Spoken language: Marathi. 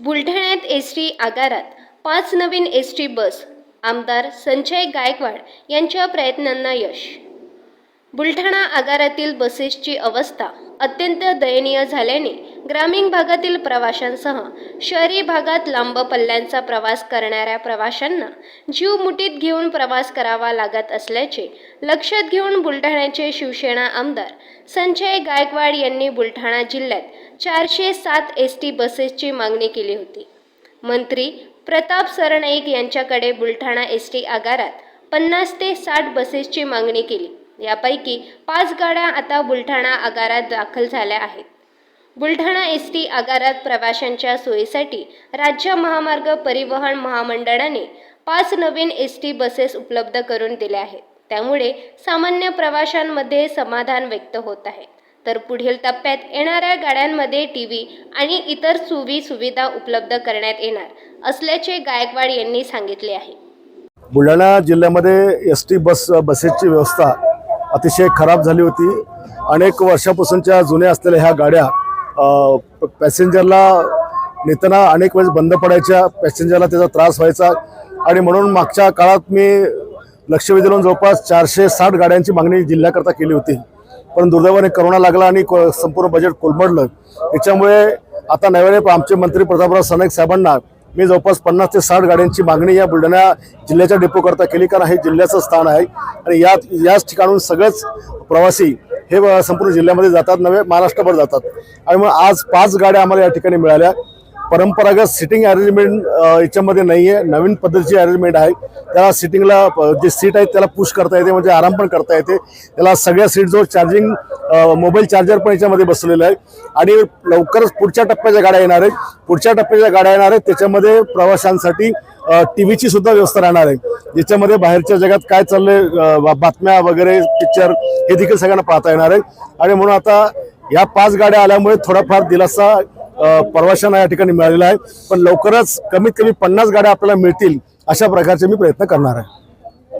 बुलढाण्यात एस टी आगारात पाच नवीन एस टी बस आमदार संजय गायकवाड यांच्या प्रयत्नांना यश. बुलढाणा आगारातील बसेसची अवस्था अत्यंत दयनीय झाल्याने ग्रामीण भागातील प्रवाशांसह शहरी भागात लांब पल्ल्यांचा प्रवास करणाऱ्या प्रवाशांना जीव मुठीत घेऊन प्रवास करावा लागत असल्याचे लक्षात घेऊन बुलढाण्याचे शिवसेना आमदार संजय गायकवाड यांनी बुलढाणा जिल्ह्यात चारशे सात एस टी बसेसची मागणी केली होती. मंत्री प्रताप सरनाईक यांच्याकडे बुलढाणा एस टी आगारात पन्नास ते साठ बसेसची मागणी केली. यापैकी पाच गाड्या आता बुलढाणा आगारात दाखल झाल्या आहेत. बुलढाणा एस टी आगारात प्रवाशांच्या सोयीसाठी राज्य महामार्ग परिवहन महामंडळाने पाच नवीन एस टी बसेस उपलब्ध करून दिल्या आहेत. त्यामुळे सामान्य प्रवाशांमध्ये समाधान व्यक्त होत आहे. तर पुढील टप्प्यात येणाऱ्या गाड्यांमध्ये टी व्ही आणि इतर सुवी सुविधा उपलब्ध करण्यात येणार असल्याचे गायकवाड यांनी सांगितले आहे. बुलढाणा जिल्ह्यामध्ये एस टी बस बसेसची व्यवस्था अतिशय खराब झाली होती. अनेक वर्षापासूनच्या जुन्या असलेल्या ह्या गाड्या पॅसेंजरला नेताना अनेक वेळेस बंद पडायच्या पॅसेंजरला त्याचा त्रास व्हायचा. आणि म्हणून मागच्या काळात मी लक्ष वेधून जवळपास चारशे साठ गाड्यांची मागणी जिल्ह्याकरता केली होती. पण दुर्दैवाने करोना लागला आणि को- संपूर्ण बजेट कोलमडलं. त्याच्यामुळे आता नव्याने आमचे मंत्री प्रतापराव सरनाईक साहेबांना मी जवळपास पन्नास ते साठ गाड्यांची मागणी या बुलढाणा जिल्ह्याच्या डेपोकरता केली कारण हे जिल्ह्याचं स्थान आहे. आणि या याच ठिकाणून सगळेच प्रवासी हे संपूर्ण जिल्ह्यामध्ये जातात नव्हे महाराष्ट्रभर जातात. आणि मग आज पाच गाड्या आम्हाला या ठिकाणी मिळाल्या. परंपरागत सिटिंग अरेंजमेंट याच्यामध्ये नाही आहे नवीन पद्धतीची अरेंजमेंट आहे. त्याला सिटिंगला जे सीट आहे त्याला पुश करता येते म्हणजे आराम पण करता येते. त्याला सगळ्या सीटजवळ चार्जिंग मोबाईल चार्जर पण याच्यामध्ये बसलेलं आहे. आणि लवकरच पुढच्या टप्प्याच्या गाड्या येणार आहेत. पुढच्या टप्प्याच्या गाड्या येणार आहेत. त्याच्यामध्ये प्रवाशांसाठी टी व्हीची सुद्धा व्यवस्था राहणार आहे. ज्याच्यामध्ये बाहेरच्या जगात काय चाललंय बा- बातम्या वगैरे पिक्चर हे देखील सगळ्यांना पाहता येणार आहे. आणि म्हणून आता या पाच गाड्या आल्यामुळे थोडाफार दिलासा प्रवाशांना या ठिकाणी मिळालेला आहे. पण लवकरच कमीत कमी पन्नास गाड्या आपल्याला मिळतील अशा प्रकारचे मी प्रयत्न करणार आहे.